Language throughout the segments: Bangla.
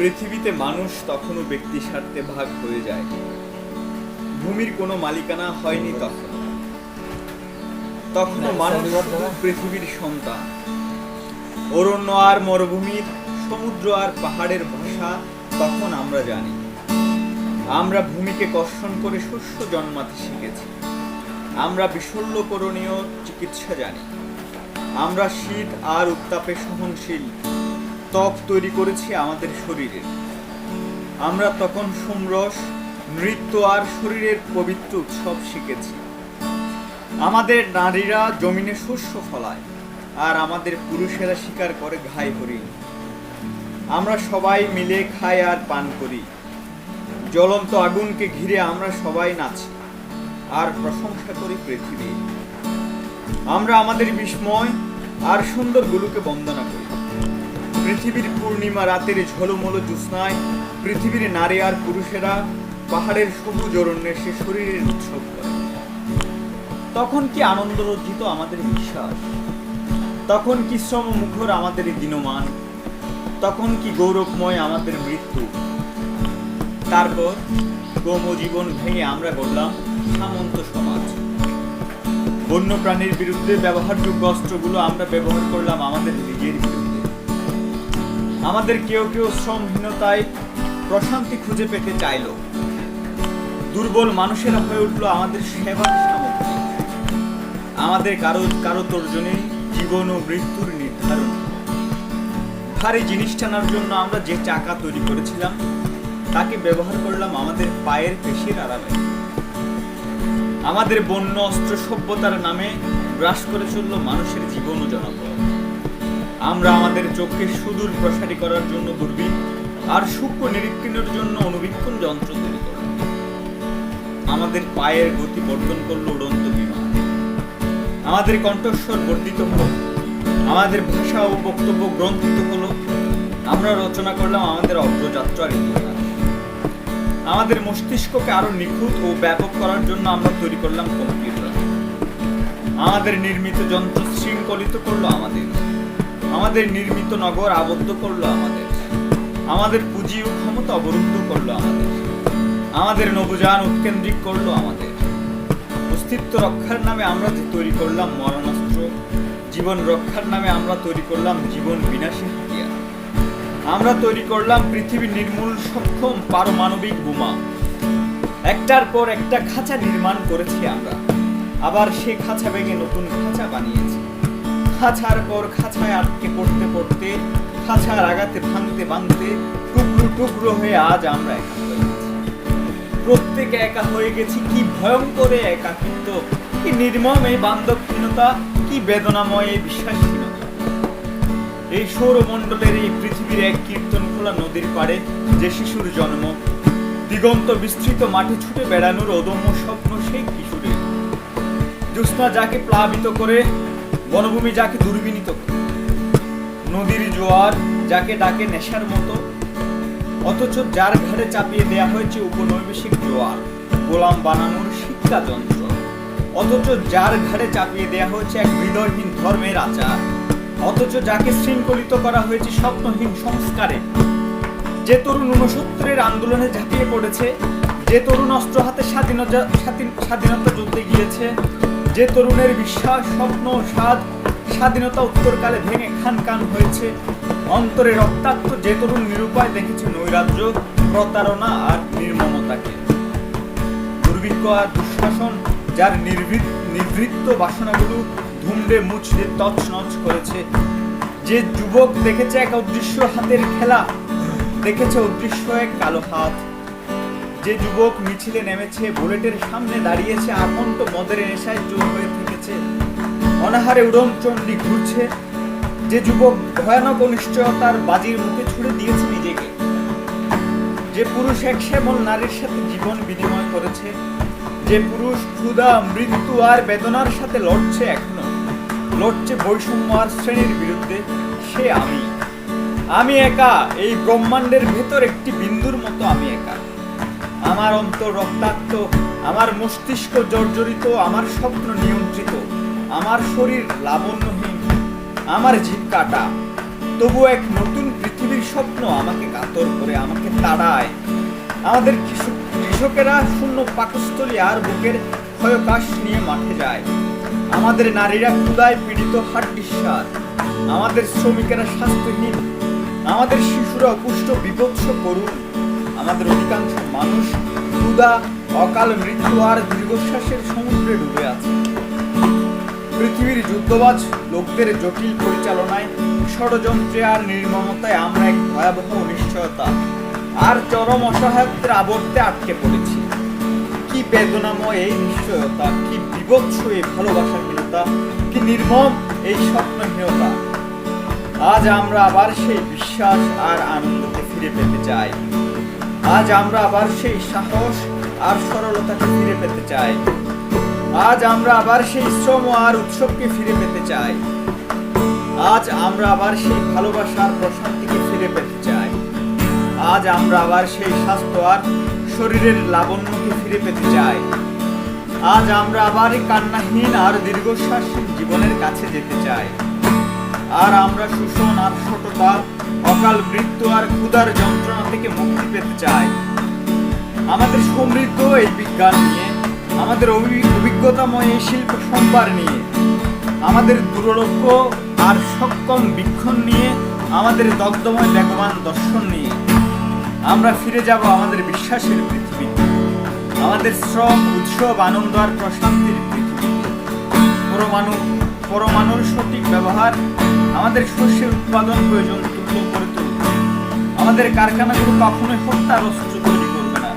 পৃথিবীতে মানুষ তখনও ব্যক্তি স্বার্থে ভাগ হয়ে যায়। ভূমির কোনো মালিকানা হয়নি তখন। তখনও মানুষ পৃথিবীর সন্তান। অরণ্য আর মরুভূমির সমুদ্র আর পাহাড়ের ভাষা তখন আমরা জানি। আমরা ভূমিকে কর্ষণ করে শস্য জন্মাতে শিখেছি। আমরা বিশল্যকরণীয় চিকিৎসা জানি। আমরা শীত আর উত্তাপে সহনশীল। ত্বক তৈরি করেছি আমাদের শরীরে। আমরা তখন সোমরস, নৃত্য আর শরীরের পবিত্র উৎসব শিখেছি। আমাদের নারীরা জমিনে শস্য ফলায় আর আমাদের পুরুষেরা শিকার করে ঘাই হরিণ। আমরা সবাই মিলে খাই আর পান করি। জ্বলন্ত আগুনকে ঘিরে আমরা সবাই নাচি আর প্রশংসা করি পৃথিবী। আমরা আমাদের বিস্ময় আর সুন্দরগুলোকে বন্দনা করি। পৃথিবীর পূর্ণিমা রাতের ঝলমল জ্যোৎস্নায় পৃথিবীর নারী আর পুরুষেরা পাহাড়ের সবুজ অরণ্যে সে শরীরের উৎসব করে। তখন কি আনন্দ রঞ্জিত আমাদের বিশ্বাস? তখন কি শ্রম মুখর আমাদের দিনমান? তখন কি গৌরবময় আমাদের মৃত্যু? তারপর জীবন ভেঙে আমরা গড়লাম সামন্ত সমাজ। বন্য প্রাণীর বিরুদ্ধে ব্যবহারযোগ্য অস্ত্রগুলো আমরা ব্যবহার করলাম আমাদের নিজের বিরুদ্ধে। আমাদের কেউ কেউ শ্রমহীনতায় প্রশান্তি খুঁজে পেতে চাইল। দুর্বল মানুষেরা হয়ে উঠল আমাদের সেবার আমাদের কারও কারও তর্জনে, জীবন ও মৃত্যুর নির্ধারণ। ভারী জিনিস টানার জন্য আমরা যে চাকা তৈরি করেছিলাম, তাকে ব্যবহার করলাম আমাদের পায়ের পেশির আড়ালে। আমাদের বন্য অস্ত্র সভ্যতার নামে গ্রাস করে চলল মানুষের জীবন ও জনপদ। আমরা আমাদের চোখকে সুদূর প্রসারী করার জন্য দূরবীন আর সূক্ষ্ম নিরীক্ষণের জন্য অনুবীক্ষণ যন্ত্র তৈরি করলাম আমাদের পায়ের গতি বর্ধন করল উড়ন্ত বিমান। আমাদের কণ্ঠস্বর বর্ধিত হলো। আমাদের ভাষা ও বক্তব্য গ্রন্থিত হলো। আমরা রচনা করলাম আমাদের অগ্রযাত্রার ইতিহাস। আমাদের মস্তিষ্ককে আরও নিখুঁত ও ব্যাপক করার জন্য আমরা তৈরি করলাম কম্পিউটার আমাদের নির্মিত যন্ত্র শৃঙ্খলিত করল আমাদের। আমাদের নির্মিত নগর আবদ্ধ করল আমাদের। আমাদের পুঁজি ও ক্ষমতা অবরুদ্ধ করল আমাদের। আমাদের নবযান উৎকেন্দ্রিক করল আমাদের। অস্তিত্ব রক্ষার নামে আমরা যে তৈরি করলাম মরণাস্ত্র, জীবন রক্ষার নামে আমরা তৈরি করলাম জীবন বিনাশী হাতিয়ার। আমরা তৈরি করলাম পৃথিবী নির্মূল সক্ষম পারমাণবিক বোমা। একটার পর একটা খাঁচা নির্মাণ করেছি আমরা। আবার সে খাঁচা ভেঙে নতুন খাঁচা বানিয়েছি। খাঁচার পর খাঁচায় আটকে পড়তে পড়তে, খাঁচার আগাতে ভাঙতে ভাঙতে টুকরো টুকরো হয়ে আজ আমরা একা হয়ে প্রত্যেকে একা হয়ে গেছি, কি ভয়ঙ্কর একাকিত্ব, কি নির্মম এই বান্ধবহীনতা, কি বেদনাময় এই বিশ্বাসহীনতা। এই সৌরমণ্ডলের এই পৃথিবীর এক কীর্তন খোলা নদীর পাড়ে যে শিশুর জন্ম, দিগন্ত বিস্তৃত মাঠে ছুটে বেড়ানোর অদম্য স্বপ্ন সেই কিশোরের। জ্যোৎস্না যাকে প্লাবিত করে বনভূমি যাকে দুর্বিনীত নদীর জোয়ার যাকে ডাকে নেশার মতো, অথচ যার ঘাড়ে চাপিয়ে দেয়া হয়েছে উপনৈবেশিক জোয়ার, গোলাম বানানোর শিক্ষা যন্ত্র অথচ যার ঘাড়ে চাপিয়ে দেয়া হয়েছে এক হৃদয়হীন ধর্মের আচার, অথচ যাকে শৃঙ্খলিত করা হয়েছে স্বপ্নহীন সংস্কারে। যে তরুণ ঊনসত্তরের আন্দোলনে ঝাঁপিয়ে পড়েছে, যে তরুণ অস্ত্র হাতে স্বাধীনতা স্বাধীনতা যুদ্ধে গিয়েছে যে তরুণের বিশ্বাস, স্বপ্ন, স্বাদ, স্বাধীনতা উত্তরকালে ভেঙে খান খান হয়েছে। অন্তরে রক্তাক্ত যে তরুণ নিরুপায় দেখেছে নৈরাজ্য, প্রতারণা আর নির্মমতাকে। দুর্ভিক্ষ আর দুঃশাসন, যার নির্ভীত, নিভৃত্ত বাসনাগুলো ধুমড়ে মুচড়ে তছনছ করেছে। যে যুবক দেখেছে এক অদৃশ্য হাতের খেলা, দেখেছে অদৃশ্য এক কালো হাত। যে যুবক মিছিলে নেমেছে, বুলেটের সামনে দাঁড়িয়েছে আকন্ত মদের নেশায় চোর হয়ে থেকেছে। অনাহারে উড়নচণ্ডী ঘুরছে। যে যুবক ভয়ানক অনিশ্চয়তার বাজির মুখে ছুড়ে দিয়েছে নিজেকে। যে পুরুষ এক শ্যামল নারীর সাথে জীবন বিনিময় করেছে। যে পুরুষ ক্ষুধা, মৃত্যু আর বেদনার সাথে লড়ছে এখনও। লড়ছে বৈষম্য আর শ্রেণির বিরুদ্ধে। সে আমি। আমি একা। এই ব্রহ্মাণ্ডের ভেতর একটি বিন্দুর মতো আমি একা। আমার অন্তর রক্তাক্ত, আমার মস্তিষ্ক জর্জরিত, আমার স্বপ্ন নিয়ন্ত্রিত, আমার শরীর লাবণ্যহীন, আমার জিভ কাটা। তবু এক নতুন পৃথিবীর স্বপ্ন আমাকে কাতর করে, আমাকে তাড়ায়। আমাদের কৃষক কৃষকেরা শূন্য পাকস্থলী আর বুকের ক্ষয়কাশ নিয়ে মাঠে যায়। আমাদের নারীরা ক্ষুদায় পীড়িত হাড্ডিসার আমাদের শ্রমিকেরা স্বাস্থ্যহীন। আমাদের শিশুরা অপুষ্ট বিভৎস করুন আমাদের অধিকাংশ মানুষ ক্ষুদা অকাল মৃত্যু আর দীর্ঘশ্বাসের সমুদ্রে ডুবে আছে। পৃথিবীর যুদ্ধবাজ লোকদের জটিল পরিচালনায়, ষড়যন্ত্রে আর নির্মমতায় আমরা এক ভয়াবহ অনিশ্চয়তা আর চরম অসহায়ত্বের আবর্তে আটকে পড়েছি। কি বেদনাময় এই নিশ্চয়তা, কি বিভৎস এই ভালোবাসাহীনতা, কি নির্মম এই স্বপ্নহীনতা। আজ আমরা আবার সেই বিশ্বাস আর আনন্দকে ফিরে পেতে চাই। আজ আমরা আবার সেই সাহস আর সরলতাকে ফিরে পেতে চাই। আজ আমরা আবার সেই শ্রম আর উৎসবকে ফিরে পেতে চাই। আজ আমরা আবার সেই ভালোবাসার প্রশান্তিকে ফিরে পেতে চাই। আজ আমরা আবার সেই স্বাস্থ্য আর শরীরের লাবণ্যকে ফিরে পেতে চাই। আজ আমরা আবার কান্নাহীন আর দীর্ঘশ্বাসহীন জীবনের কাছে যেতে চাই। আর আমরা শোষণ আর ছোটতা অকাল মৃত্যু আর ক্ষুধার যন্ত্রণা থেকে মুক্তি পেতে চাই। আমাদের সমৃদ্ধ এই বিজ্ঞান নিয়ে, আমাদের অভি- অভিজ্ঞতাময় এই শিল্প সম্ভার নিয়ে, আমাদের দুরলক্ষ আর সক্ষম বীক্ষণ নিয়ে, আমাদের দগ্ধময় বেগবান দর্শন নিয়ে, আমরা ফিরে যাব আমাদের বিশ্বাসের পৃথিবী, আমাদের শ্রম, উৎসব, আনন্দ আর প্রশান্তির পৃথিবী। পরমাণু পরমাণুর সঠিক ব্যবহার, আমাদের শস্যের উৎপাদন প্রয়োজন তুল্য করে তুলবে। আমাদের কারখানাগুলো কখনোই হত্যার অস্ত্র তৈরি করবে না।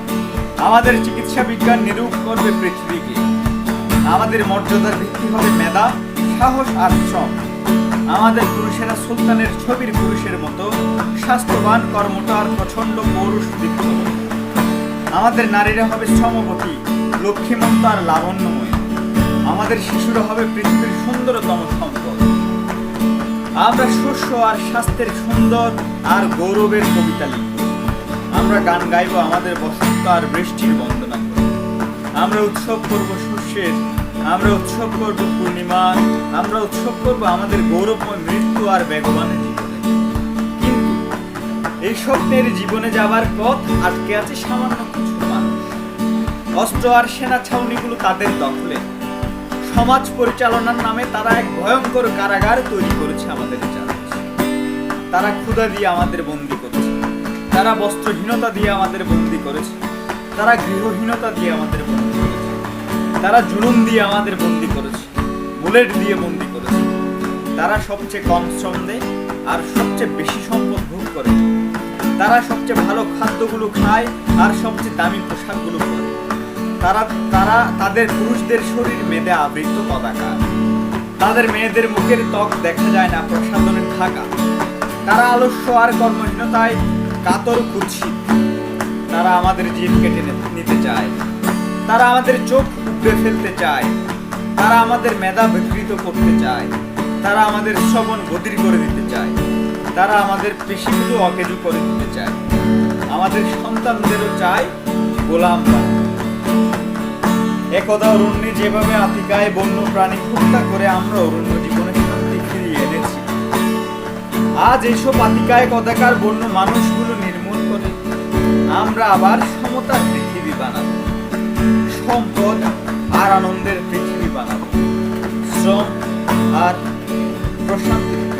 আমাদের চিকিৎসা বিজ্ঞান নিরূপ করবে পৃথিবীকে। আমাদের মর্যাদার ভিত্তি হবে মেধা, সাহস আর শ্রম। আমাদের পুরুষেরা সুলতানের ছবির পুরুষের মতো স্বাস্থ্যবান কর্মটা আর প্রচণ্ড পৌরুষ দীপ্ত আমাদের নারীরা হবে শ্রমবতী লক্ষ্মীমন্ত আর লাবণ্যময়। আমাদের শিশুরা হবে পৃথিবীর সুন্দরতম সম্পদ আমরা শস্য আর স্বাস্থ্যের সুন্দর আর গৌরবের কবিতা লিখব। আমরা গান গাইব আমাদের বসন্ত আর বৃষ্টির বন্দনা আমরা উৎসব করব শস্যের, আমরা উৎসব করব পূর্ণিমা আমরা উৎসব করব আমাদের গৌরবময় মৃত্যু আর বেগবানের জীবনে। কিন্তু এই স্বপ্নের জীবনে যাবার পথ আটকে আছে সামান্য কিছু মানুষ। অস্ত্র আর সেনা ছাউনিগুলো তাদের দখলে। সমাজ পরিচালনার নামে তারা এক ভয়ঙ্কর কারাগার তৈরি করেছে আমাদের চারপাশে। তারা ক্ষুধা দিয়ে আমাদের বন্দি করেছে। তারা বস্ত্রহীনতা দিয়ে আমাদের বন্দি করেছে। তারা গৃহহীনতা দিয়ে আমাদের বন্দি করেছে। তারা জুলুম দিয়ে আমাদের বন্দি করেছে। বুলেট দিয়ে বন্দি করেছে। তারা সবচেয়ে কম শ্রম দেয় আর সবচেয়ে বেশি সম্পদ ভোগ করে। তারা সবচেয়ে ভালো খাদ্যগুলো খায় আর সবচেয়ে দামি পোশাকগুলো পরে। তারা তারা তাদের পুরুষদের শরীর মেদে আবৃত পতাকা তাদের মেয়েদের মুখের ত্বক দেখা যায় না প্রসাধনের থাকা তারা আলস্য আর কর্মহীনতায় কাতর কুৎসিত। তারা আমাদের জিভ কেটে নিতে চায়। তারা আমাদের চোখ উপড়ে ফেলতে চায়। তারা আমাদের মেধা বিকৃত করতে চায়। তারা আমাদের শ্রবণ গতির করে দিতে চায়। তারা আমাদের পেশিগুলো অকেজু করে দিতে চায়। আমাদের সন্তানদেরও চায় গোলাম বানাতে। একদা অরণ্যে যেভাবে আতিকায় বন্য প্রাণী হত্যা করে আমরা অরণ্য জীবনে শান্তি ফিরিয়ে এনেছি। আজ এইসব আতিকায় কদাকার বন্য মানুষগুলো নির্মূল করে আমরা আবার সমতার পৃথিবী বানাবো। সম্পদ আর আনন্দের পৃথিবী বানাবো। শ্রম আর প্রশান্তির